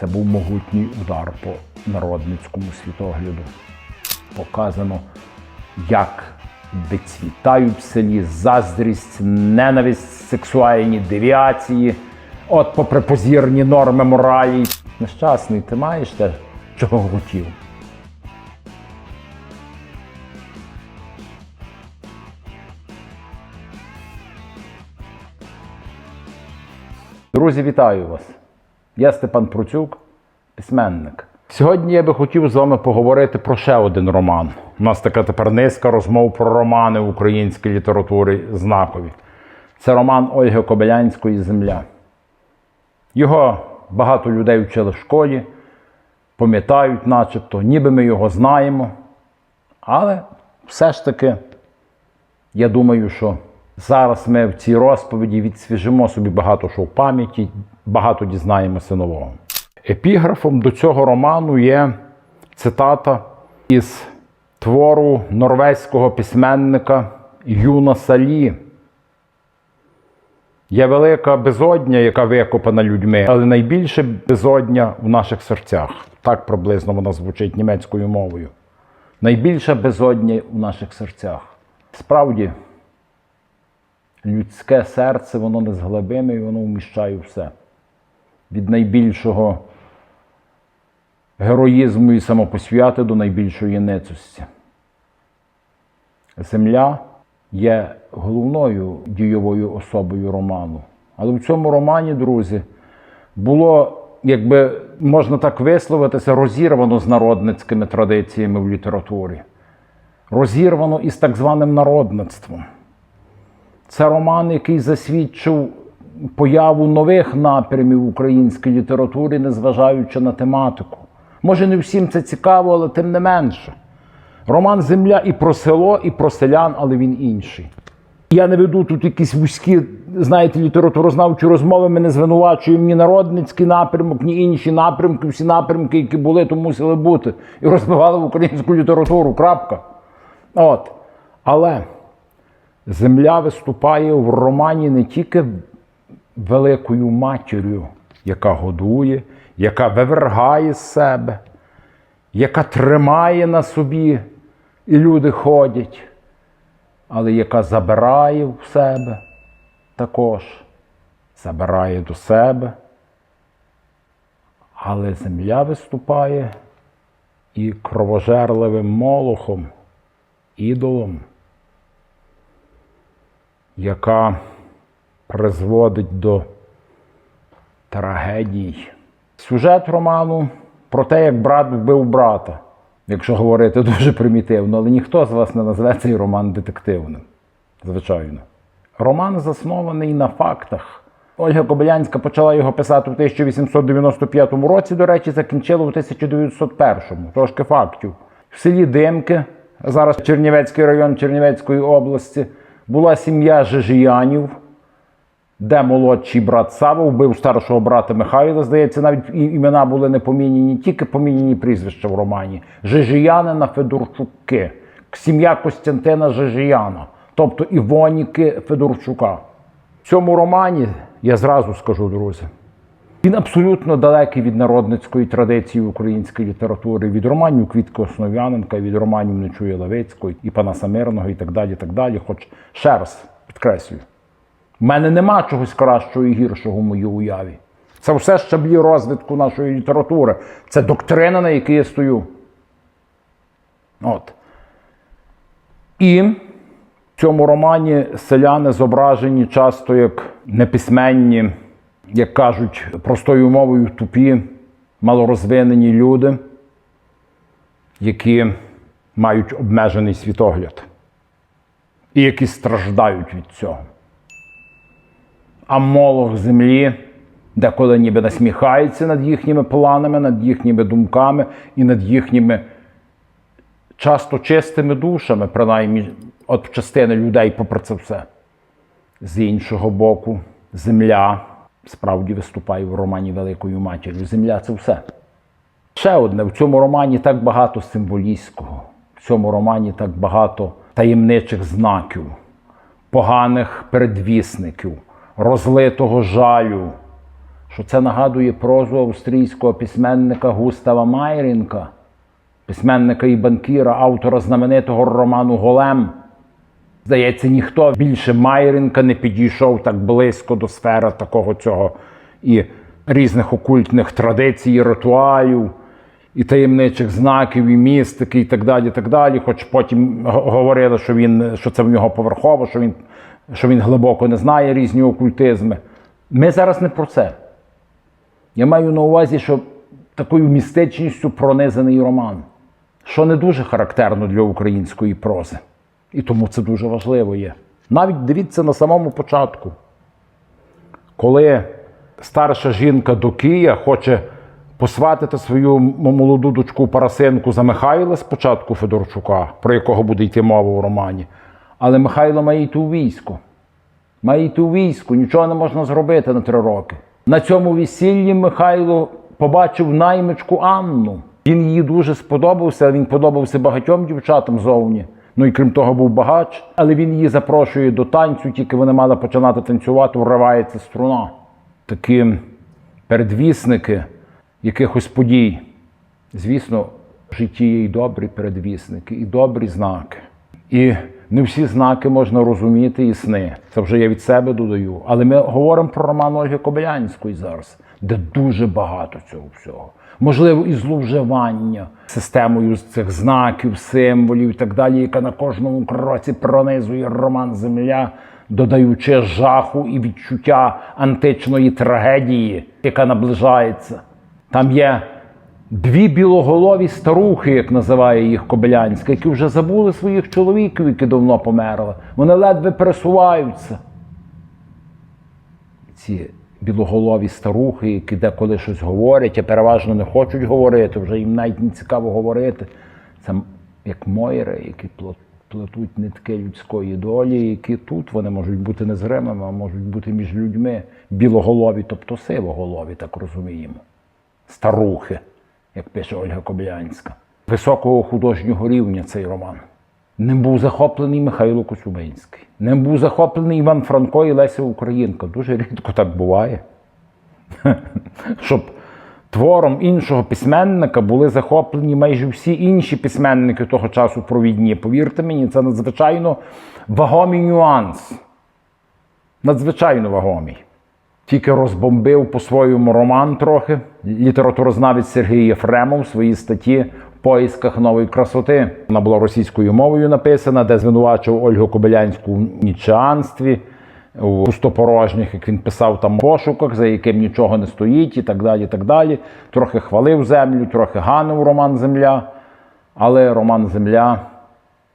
Це був могутній удар по народницькому світогляду. Показано, як вицвітають в селі заздрість, ненависть, сексуальні девіації, от попри позірні норми моралі. Нещасний, ти маєш те, чого хотів. Друзі, вітаю вас! Я Степан Процюк, письменник. Сьогодні я би хотів з вами поговорити про ще один роман. У нас така тепер низка розмов про романи в українській літературі знакові. Це роман Ольги Кобилянської Земля. Його багато людей вчили в школі, пам'ятають, начебто, ніби ми його знаємо. Але все ж таки, я думаю, що зараз ми в цій розповіді відсвіжимо собі багато що в пам'яті, багато дізнаємося нового. Епіграфом до цього роману є цитата із твору норвезького письменника Юна Салі. Є велика безодня, яка викопана людьми, але найбільше безодня в наших серцях. Так приблизно вона звучить німецькою мовою. Найбільша безодня в наших серцях. Справді, людське серце, воно незглибиме і воно вміщає все. Від найбільшого героїзму і самопосвяти до найбільшої ницості. Земля є головною дійовою особою роману. Але в цьому романі, друзі, було, якби можна так висловитися, розірвано з народницькими традиціями в літературі, розірвано із так званим народництвом. Це роман, який засвідчив появу нових напрямів в українській літературі, незважаючи на тематику. Може, не всім це цікаво, але тим не менше. Роман Земля і про село, і про селян, але він інший. Я не веду тут якісь вузькі, знаєте, літературознавчі розмови. Ми не звинувачуємо ні народницький напрямок, ні інші напрямки. Всі напрямки, які були, то мусили бути. І розвивали в українську літературу. Крапка. От. Але земля виступає в романі не тільки великою матір'ю, яка годує, яка вивергає з себе, яка тримає на собі, і люди ходять, але яка забирає в себе також, забирає до себе. Але земля виступає і кровожерливим молохом, ідолом, яка призводить до трагедій. Сюжет роману про те, як брат вбив брата, якщо говорити дуже примітивно, але ніхто з вас не назве цей роман детективним. Звичайно. Роман заснований на фактах. Ольга Кобилянська почала його писати в 1895 році, до речі, закінчила у 1901-му. Трошки фактів. В селі Димки, зараз Чернівецький район Чернівецької області, була сім'я Жижиянів, де молодший брат Сава вбив старшого брата Михайла. Здається, навіть імена були не поміняні, тільки поміняні прізвища в романі. Жижиянина Федорчуки, сім'я Костянтина Жижияна, тобто Івоніки Федорчука. В цьому романі, я зразу скажу, друзі, він абсолютно далекий від народницької традиції української літератури, від романів Квітки Основ'яненка, від романів Нечує Левицької і Панаса Мирного і так далі. так далі. Хоч ще раз підкреслюю, в мене нема чогось кращого і гіршого в моїй уяві. Це все щаблі розвитку нашої літератури. Це доктрина, на якій я стою. От. І в цьому романі селяни зображені часто як неписьменні, як кажуть, простою мовою тупі, малорозвинені люди, які мають обмежений світогляд і які страждають від цього. А молох землі деколи ніби насміхається над їхніми планами, над їхніми думками і над їхніми часто чистими душами, принаймні от частини людей, попри це все. З іншого боку, земля справді виступає в романі Великою матір'ю. Земля це все. Ще одне, в цьому романі так багато символістського, в цьому романі так багато таємничих знаків, поганих передвісників, розлитого жалю, що це нагадує прозу австрійського письменника Густава Майрінка, письменника і банкіра, автора знаменитого роману Голем. Здається, ніхто більше Майрінка не підійшов так близько до сфери такого цього і різних окультних традицій, і ритуалів, і таємничих знаків, і містики, і так далі. так далі. Хоч потім говорили, що, він, що це в нього поверхово, що він, що він глибоко не знає різні окультизми. Ми зараз не про це. Я маю на увазі, що такою містичністю пронизаний роман, що не дуже характерно для української прози. І тому це дуже важливо є. Навіть дивіться на самому початку, коли старша жінка Докія хоче посватити свою молоду дочку Парасинку за Михайла спочатку Федорчука, про якого буде йти мова у романі. Але Михайло має йти у військо. Має йти у військо, нічого не можна зробити на три роки. На цьому весіллі Михайло побачив наймичку Анну. Він їй дуже сподобався, він подобався багатьом дівчатам зовні. Ну і крім того, був багач. Але він її запрошує до танцю, тільки вони мали починати танцювати, вривається струна. Такі передвісники якихось подій. Звісно, в житті є і добрі передвісники, і добрі знаки. І не всі знаки можна розуміти і сни. Це вже я від себе додаю. Але ми говоримо про роман Ольги Кобилянської зараз, де дуже багато цього всього. Можливо, і зловживання системою цих знаків, символів і так далі, яка на кожному кроці пронизує роман Земля, додаючи жаху і відчуття античної трагедії, яка наближається. Там є дві білоголові старухи, як називає їх Кобилянська, які вже забули своїх чоловіків, які давно померли. Вони ледве пересуваються. Ці білоголові старухи, які деколи щось говорять, а переважно не хочуть говорити, вже їм навіть не цікаво говорити. Це як Мойри, які плетуть нитки людської долі, які тут вони можуть бути незримими, а можуть бути між людьми білоголові, тобто сивоголові, так розуміємо старухи, як пише Ольга Коблянська. Високого художнього рівня цей роман. Ним був захоплений Михайло Коцюбинський. Ним був захоплений Іван Франко і Леся Українка. Дуже рідко так буває. Щоб твором іншого письменника були захоплені майже всі інші письменники того часу провідні. Повірте мені, це надзвичайно вагомий нюанс. Надзвичайно вагомий тільки розбомбив по-своєму роман трохи. Літературознавець Сергій Єфремов в своїй статті в поїсках нової красоти. Вона була російською мовою написана, де звинувачував Ольгу Кобилянську в нічанстві, у пустопорожніх, як він писав там пошуках, за яким нічого не стоїть, і так далі. і так далі. Трохи хвалив землю, трохи ганив роман Земля. Але роман Земля,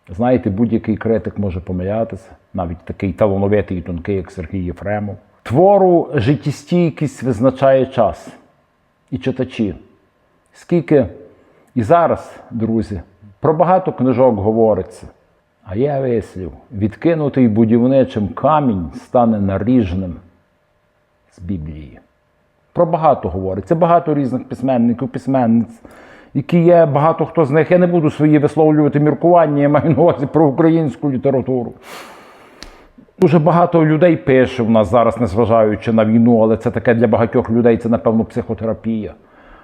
знаєте, будь-який критик може помилятися, навіть такий талановитий і тонкий, як Сергій Єфремов. Твору життєстійкість визначає час і читачі. Скільки і зараз, друзі, про багато книжок говориться. А я вислів, відкинутий будівничим камінь стане наріжним з Біблії. Про багато говориться, багато різних письменників, письменниць, які є, багато хто з них. Я не буду свої висловлювати міркування, я маю на увазі про українську літературу. Дуже багато людей пише в нас зараз, незважаючи на війну, але це таке для багатьох людей, це, напевно, психотерапія.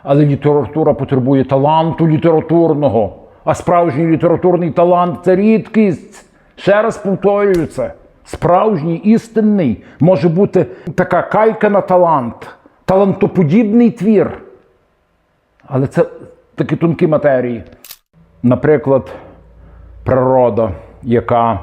Але література потребує таланту літературного. А справжній літературний талант це рідкість. Ще раз повторюю це. Справжній істинний може бути така кайка на талант, талантоподібний твір. Але це такі тонкі матерії. Наприклад, природа, яка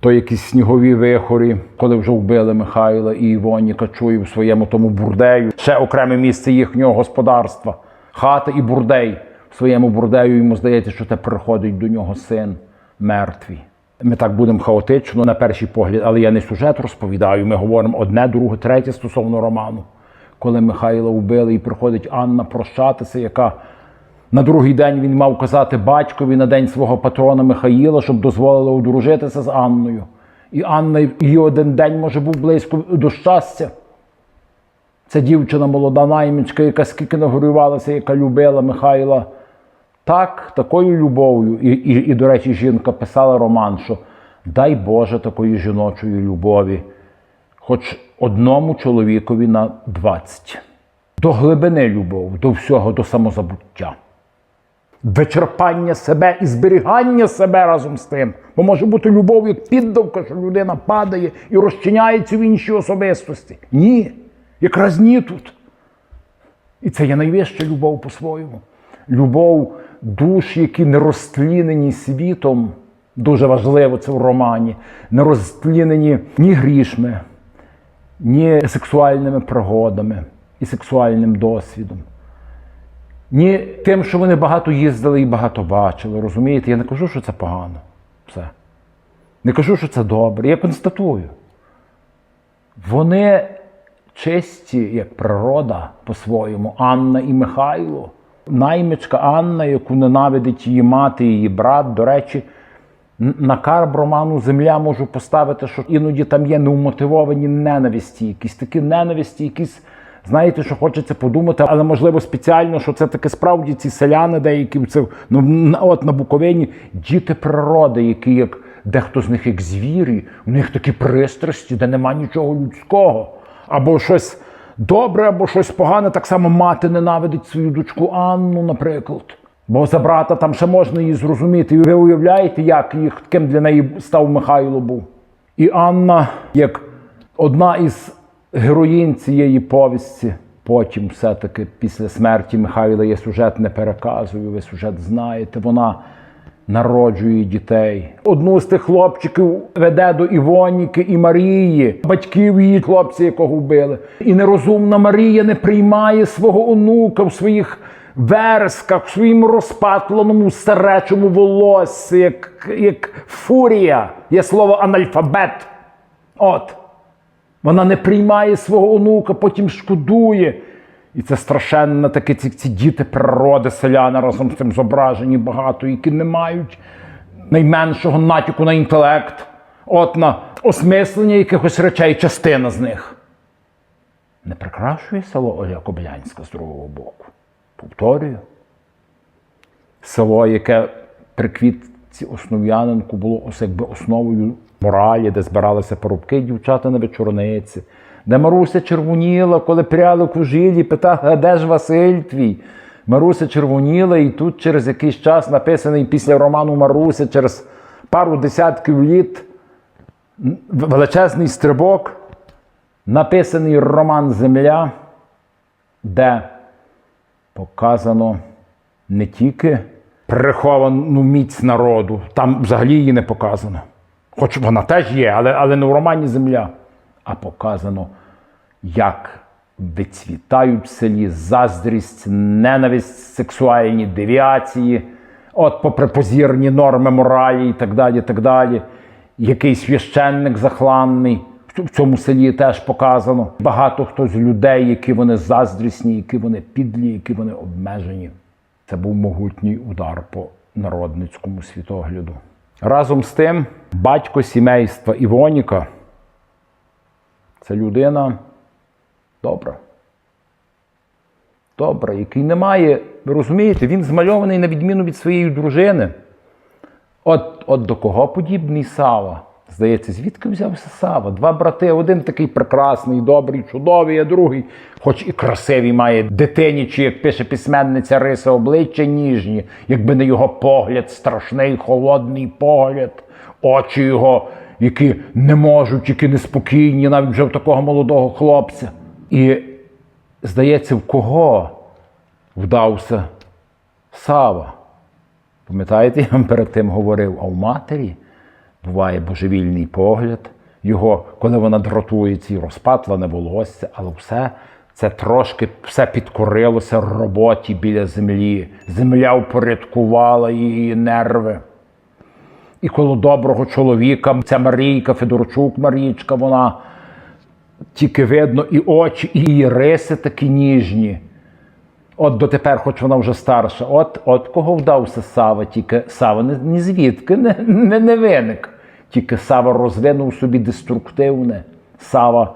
то якісь снігові вихорі, коли вже вбили Михайла і Івоні Качуї в своєму тому бурдею. Ще окреме місце їхнього господарства. Хата і бурдей. В своєму бурдею йому здається, що те приходить до нього син мертвий. Ми так будемо хаотично на перший погляд, але я не сюжет розповідаю. Ми говоримо одне, друге, третє стосовно роману. Коли Михайла вбили і приходить Анна прощатися, яка на другий день він мав казати батькові на день свого патрона Михаїла, щоб дозволили одружитися з Анною. І Анна її один день може був близько до щастя. Це дівчина молода наймичка, яка скільки нагорювалася, яка любила Михайла. Так, такою любов'ю. І, і, і, до речі, жінка писала роман, що дай Боже такої жіночої любові. Хоч одному чоловікові на 20. До глибини любов, до всього, до самозабуття. Вичерпання себе і зберігання себе разом з тим. Бо може бути любов як піддавка, що людина падає і розчиняється в іншій особистості. Ні, якраз ні тут. І це є найвища любов по-своєму. Любов душ, які не розтлінені світом. Дуже важливо це в романі. Не розтлінені ні грішми, ні сексуальними пригодами і сексуальним досвідом. Ні тим, що вони багато їздили і багато бачили. Розумієте? Я не кажу, що це погано. Все. Не кажу, що це добре. Я констатую. Вони чисті, як природа по-своєму, Анна і Михайло. Наймичка Анна, яку ненавидить її мати її брат. До речі, на карб роману Земля можу поставити, що іноді там є неумотивовані ненависті, якісь такі ненависті, якісь. Знаєте, що хочеться подумати, але можливо спеціально, що це таке справді ці селяни, деякі це ну от на Буковині діти природи, які як дехто з них як звірі, у них такі пристрасті, де нема нічого людського, або щось добре, або щось погане. Так само мати ненавидить свою дочку Анну, наприклад. Бо за брата там ще можна її зрозуміти. І ви уявляєте, як їх ким для неї став Михайло був. І Анна, як одна із героїнь цієї повісті, потім все-таки після смерті Михайла я сюжет не переказую, ви сюжет знаєте, вона народжує дітей. Одну з тих хлопчиків веде до Івоніки і Марії, батьків її хлопці, якого вбили. І нерозумна Марія не приймає свого онука в своїх версках, в своїм розпатленому старечому волоссі, як, як фурія. Є слово анальфабет. От. Вона не приймає свого онука, потім шкодує. І це страшенно таке ці, ці діти природи, селяни разом з цим зображені багато, які не мають найменшого натяку на інтелект, от на осмислення якихось речей, частина з них. Не прикрашує село Оля Коблянська з другого боку. Повторюю. Село, яке при квітці основ'яненку було ось якби основою моралі, де збиралися порубки дівчата на вечорниці, де Маруся червоніла, коли пряли кужилі, питала, де ж Василь твій? Маруся червоніла, і тут через якийсь час написаний після роману Маруся, через пару десятків літ величезний стрибок, написаний роман Земля, де показано не тільки приховану міць народу, там взагалі її не показано. Хоч вона теж є, але, але не в романі Земля. А показано, як вицвітають в селі заздрість, ненависть, сексуальні девіації, от попри позірні норми моралі і так далі. так далі. Який священник захланний. В цьому селі теж показано. Багато хто з людей, які вони заздрісні, які вони підлі, які вони обмежені. Це був могутній удар по народницькому світогляду. Разом з тим, батько сімейства Івоніка це людина добра. Добра, який не має, ви розумієте, він змальований на відміну від своєї дружини. От, от до кого подібний Сава? Здається, звідки взявся Сава? Два брати, один такий прекрасний, добрий, чудовий, а другий, хоч і красивий, має дитині, чи як пише письменниця риси обличчя ніжні, якби не його погляд, страшний, холодний погляд, очі його, які не можуть, які неспокійні, навіть вже в такого молодого хлопця. І здається, в кого вдався Сава? Пам'ятаєте, я вам перед тим говорив, а в матері буває божевільний погляд, його, коли вона дратується і розпатлене волосся, але все це трошки все підкорилося роботі біля землі. Земля впорядкувала її нерви. І коло доброго чоловіка, ця Марійка, Федорчук Марічка, вона тільки видно і очі, і її риси такі ніжні. От дотепер, хоч вона вже старша, от, от кого вдався Сава, тільки Сава ні, звідки не, не, не виник. Тільки Сава розвинув собі деструктивне. Сава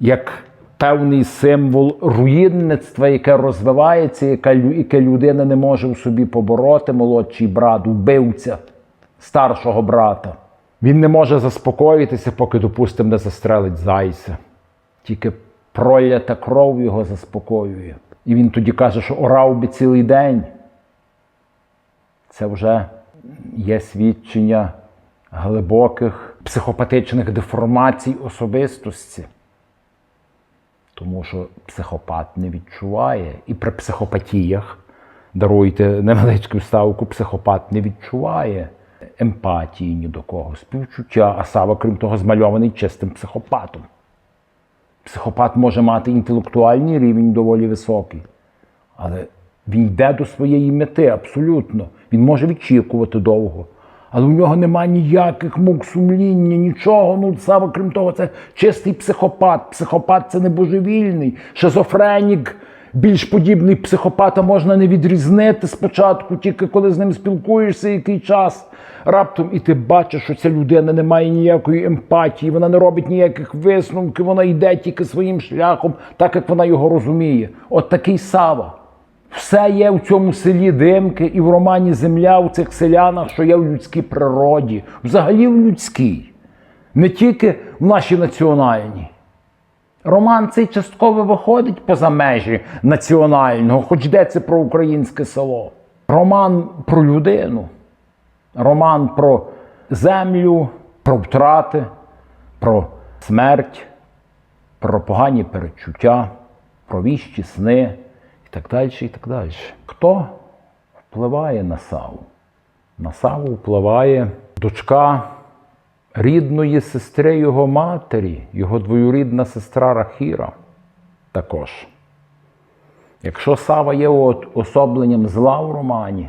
як певний символ руїнництва, яке розвивається, яке, яке людина не може в собі побороти, молодший брат, вбивця старшого брата. Він не може заспокоїтися, поки, допустимо, не застрелить зайця. Тільки пролята кров його заспокоює. І він тоді каже, що орав би цілий день. Це вже є свідчення глибоких психопатичних деформацій особистості. Тому що психопат не відчуває. І при психопатіях, даруйте невеличку ставку, психопат не відчуває емпатії ні до кого, співчуття, а Сава, крім того, змальований чистим психопатом. Психопат може мати інтелектуальний рівень доволі високий, але він йде до своєї мети абсолютно. Він може відчікувати довго. Але у нього немає ніяких мук сумління, нічого. Ну, саме крім того, це чистий психопат. Психопат це не божевільний. Шизофренік, більш подібний психопата можна не відрізнити спочатку, тільки коли з ним спілкуєшся який час. Раптом і ти бачиш, що ця людина не має ніякої емпатії, вона не робить ніяких висновків, вона йде тільки своїм шляхом, так як вона його розуміє. От такий Сава. Все є в цьому селі димки і в романі Земля у цих селянах, що є в людській природі, взагалі в людській, не тільки в нашій національній. Роман цей частково виходить поза межі національного, хоч йдеться про українське село. Роман про людину, роман про землю, про втрати, про смерть, про погані перечуття, про віщі сни і так далі. і так далі. Хто впливає на Саву? На Саву впливає дочка рідної сестри його матері, його двоюрідна сестра Рахіра також. Якщо Сава є особленням зла в романі,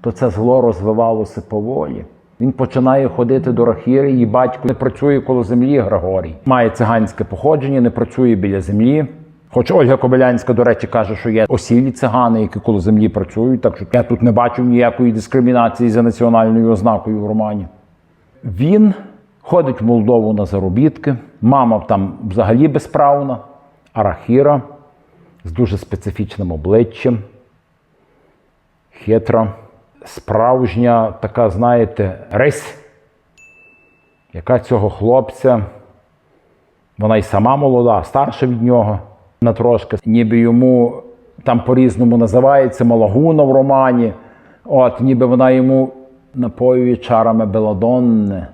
то це зло розвивалося поволі. Він починає ходити до Рахіри, її батько не працює коло землі Григорій. Має циганське походження, не працює біля землі. Хоч Ольга Кобилянська, до речі, каже, що є осілі цигани, які коло землі працюють, так що я тут не бачу ніякої дискримінації за національною ознакою в романі. Він ходить в Молдову на заробітки, мама там взагалі безправна, а Рахіра з дуже специфічним обличчям, хитра, справжня така, знаєте, рись, яка цього хлопця, вона й сама молода, старша від нього на трошки, ніби йому там по-різному називається Малагуна в романі. От, ніби вона йому напоює чарами Беладонни.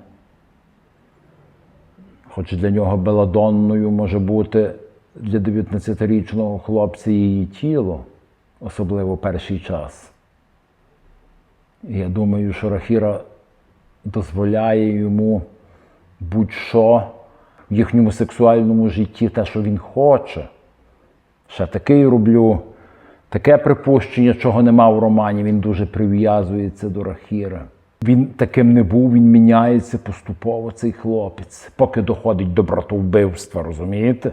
Хоч для нього Беладонною може бути для 19-річного хлопця її тіло, особливо перший час. Я думаю, що Рахіра дозволяє йому будь-що в їхньому сексуальному житті, те, що він хоче. Ще такий роблю, таке припущення, чого нема в романі, він дуже прив'язується до Рахіра. Він таким не був, він міняється поступово, цей хлопець, поки доходить до братовбивства, розумієте?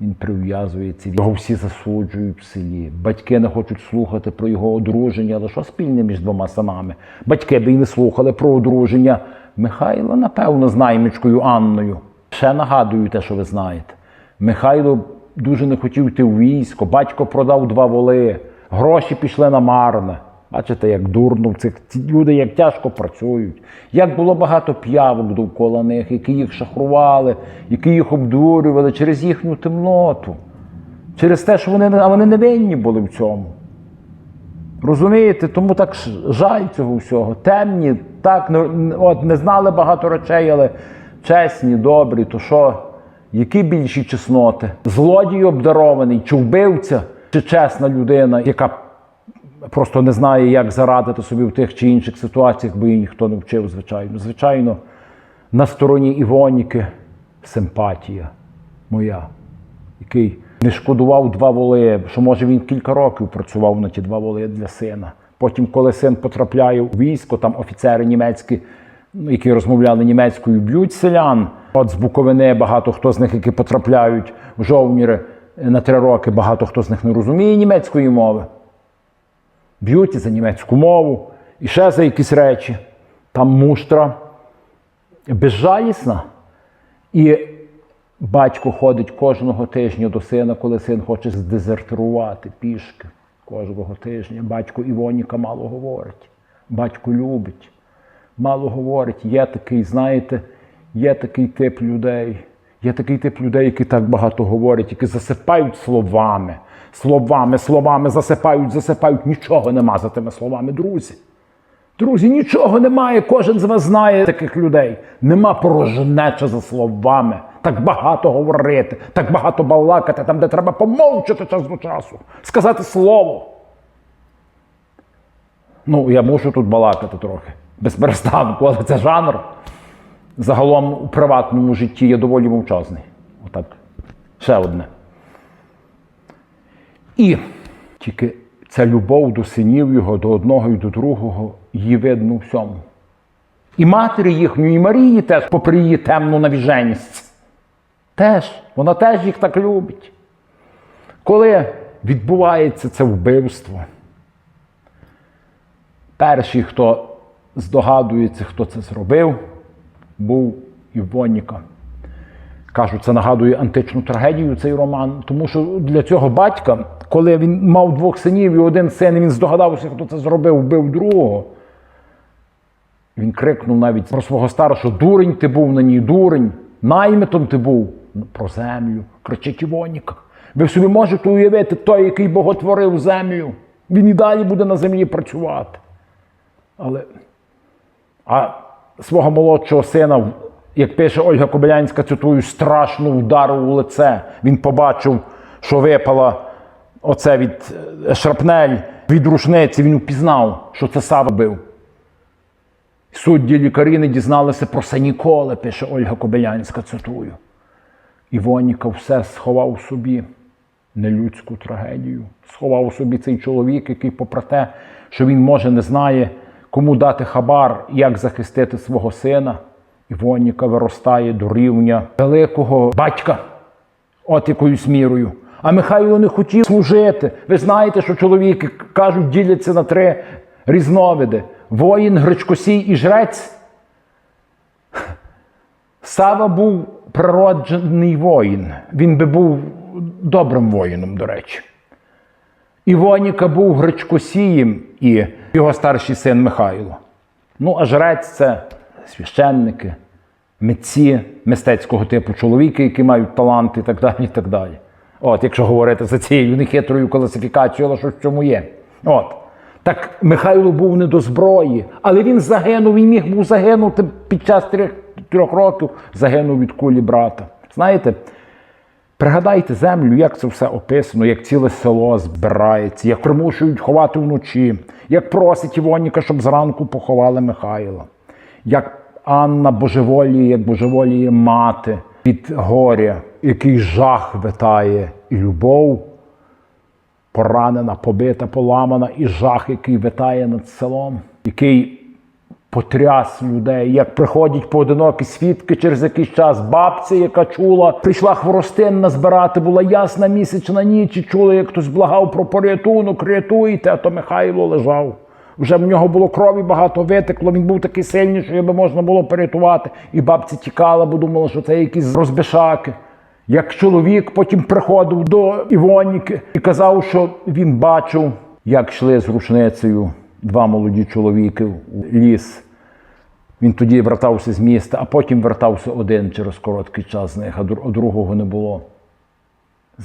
Він прив'язується, його всі засуджують в селі. Батьки не хочуть слухати про його одруження, але що спільне між двома синами? Батьки би й не слухали про одруження Михайла, напевно, з наймичкою Анною. Ще нагадую те, що ви знаєте. Михайло дуже не хотів йти в військо, батько продав два воли, гроші пішли на марне. Бачите, як дурно цих ці люди як тяжко працюють. Як було багато п'явок довкола них, які їх шахрували, які їх обдурювали через їхню темноту, через те, що вони, а вони не винні були в цьому. Розумієте, тому так жаль цього всього. Темні, так, не, от, не знали багато речей, але чесні, добрі, то що? Які більші чесноти? Злодій обдарований, чи вбивця, чи чесна людина, яка просто не знає, як зарадити собі в тих чи інших ситуаціях, бо її ніхто не вчив, звичайно. Звичайно, на стороні Івоніки симпатія моя, який не шкодував два воли, що може він кілька років працював на ті два воли для сина. Потім, коли син потрапляє у військо, там офіцери німецькі, які розмовляли німецькою, б'ють селян. От з Буковини багато хто з них, які потрапляють в жовніри на три роки, багато хто з них не розуміє німецької мови б'ють і за німецьку мову, і ще за якісь речі. Там муштра безжалісна. І батько ходить кожного тижня до сина, коли син хоче здезертирувати пішки. Кожного тижня. Батько Івоніка мало говорить. Батько любить, мало говорить. Є такий, знаєте, є такий тип людей, Є такий тип людей, які так багато говорять, які засипають словами, словами, словами, засипають, засипають. Нічого нема за тими словами, друзі. Друзі, нічого немає. Кожен з вас знає таких людей. Нема порожнеча за словами. Так багато говорити, так багато балакати, там, де треба помовчати час до часу, сказати слово. Ну, я мушу тут балакати трохи, без перестанку, але це жанр. Загалом у приватному житті я доволі мовчазний. Отак. Ще одне. І тільки ця любов до синів його, до одного і до другого, її видно всьому. І матері їхньої, і Марії теж, попри її темну навіженість. Теж, вона теж їх так любить. Коли відбувається це вбивство, перший, хто здогадується, хто це зробив, був Івоніка. Кажуть, це нагадує античну трагедію цей роман, тому що для цього батька, коли він мав двох синів і один син, він здогадався, хто це зробив, вбив другого. Він крикнув навіть про свого старшого: дурень ти був на ній, дурень, наймитом ти був про землю. Кричить Івоніка. Ви собі можете уявити той, який боготворив землю. Він і далі буде на землі працювати. Але а свого молодшого сина, як пише Ольга Кобилянська, цитую, страшно вдарив у лице. Він побачив, що випала оце від е, шрапнель від рушниці. Він впізнав, що це Сава бив. Судді лікарі не дізналися про це ніколи, пише Ольга Кобилянська, цитую. Івоніка все сховав собі нелюдську трагедію. Сховав собі цей чоловік, який, попри те, що він може не знає, кому дати хабар, як захистити свого сина. Івоніка виростає до рівня великого батька, от якоюсь мірою. А Михайло не хотів служити. Ви знаєте, що чоловіки кажуть, діляться на три різновиди: воїн, гречкосій і жрець. Сава був природжений воїн. Він би був добрим воїном, до речі. Івоніка був гречкосієм і його старший син Михайло. Ну, а жрець це священники, митці мистецького типу чоловіки, які мають талант і так далі. і так далі. От, якщо говорити за цією нехитрою класифікацією, але що в чому є. От. Так Михайло був не до зброї, але він загинув, він міг був загинути під час трьох, трьох років, загинув від кулі брата. Знаєте, пригадайте землю, як це все описано, як ціле село збирається, як примушують ховати вночі, як просить Івоніка, щоб зранку поховали Михайла, як Анна божеволіє, як божеволіє мати від горя, який жах витає, і любов поранена, побита, поламана, і жах, який витає над селом, який потряс людей, як приходять поодинокі свідки через якийсь час. Бабця, яка чула, прийшла хворостинна збирати, була ясна місячна ніч, і чула, як хтось благав про порятунок, рятуйте, а то Михайло лежав. Вже в нього було крові багато витекло, він був такий сильний, що його можна було порятувати. І бабця тікала, бо думала, що це якісь розбишаки. Як чоловік потім приходив до Івоніки і казав, що він бачив, як йшли з рушницею два молоді чоловіки у ліс. Він тоді вертався з міста, а потім вертався один через короткий час з них, а другого не було.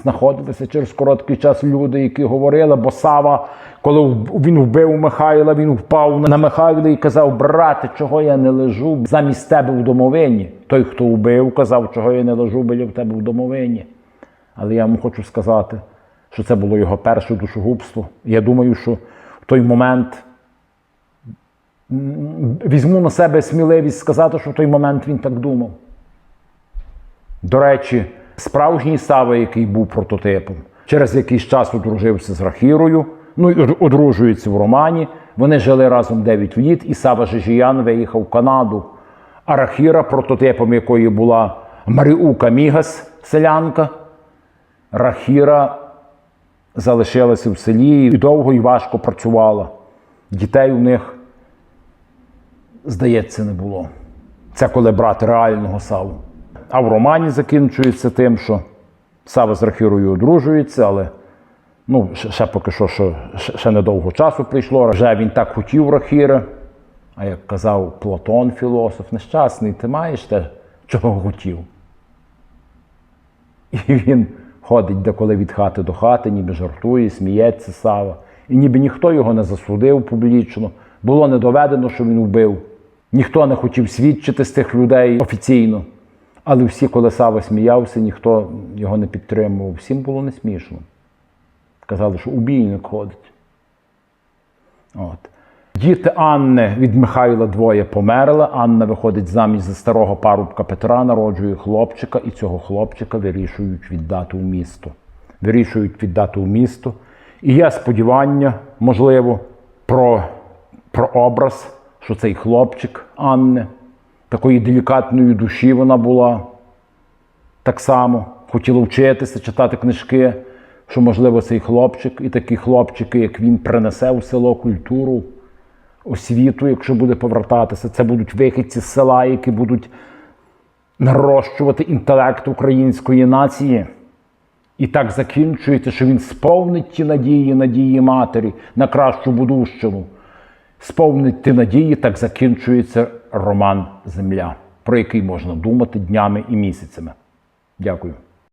Знаходилися через короткий час люди, які говорили, бо Сава, коли він вбив Михайла, він впав на Михайла і казав: брате, чого я не лежу замість тебе в домовині. Той, хто вбив, казав, чого я не лежу біля в тебе в домовині. Але я вам хочу сказати, що це було його перше душогубство. Я думаю, що в той момент візьму на себе сміливість сказати, що в той момент він так думав. До речі, справжній Сава, який був прототипом, через якийсь час одружився з Рахірою, ну і одружується в Романі. Вони жили разом 9 літ, і Сава Жижіян виїхав в Канаду. А Рахіра, прототипом якої була Маріука Мігас, селянка, Рахіра залишилася в селі і довго і важко працювала. Дітей у них, здається, не було. Це коли брати реального Саву. А в романі закінчується тим, що Сава з Рахірою одружується, але ну, ще, поки що, що ще, недовго часу прийшло. Вже він так хотів Рахіра. А як казав Платон, філософ, нещасний, ти маєш те, чого хотів. І він ходить деколи від хати до хати, ніби жартує, сміється Сава. І ніби ніхто його не засудив публічно. Було не доведено, що він вбив. Ніхто не хотів свідчити з тих людей офіційно. Але всі, коли Сава сміявся, ніхто його не підтримував. Всім було не смішно. Казали, що убійник ходить. От. Діти Анни від Михайла двоє померли. Анна виходить заміж за старого парубка Петра, народжує хлопчика, і цього хлопчика вирішують віддати у місто. Вирішують віддати у місто. І є сподівання, можливо, про, про образ, що цей хлопчик Анни, такої делікатної душі вона була так само хотіла вчитися, читати книжки, що, можливо, цей хлопчик і такі хлопчики, як він, принесе у село культуру, освіту, якщо буде повертатися. Це будуть вихідці з села, які будуть нарощувати інтелект української нації. І так закінчується, що він сповнить ті надії, надії матері на кращу будущину. Сповнить ті надії, так закінчується роман Земля, про який можна думати днями і місяцями. Дякую.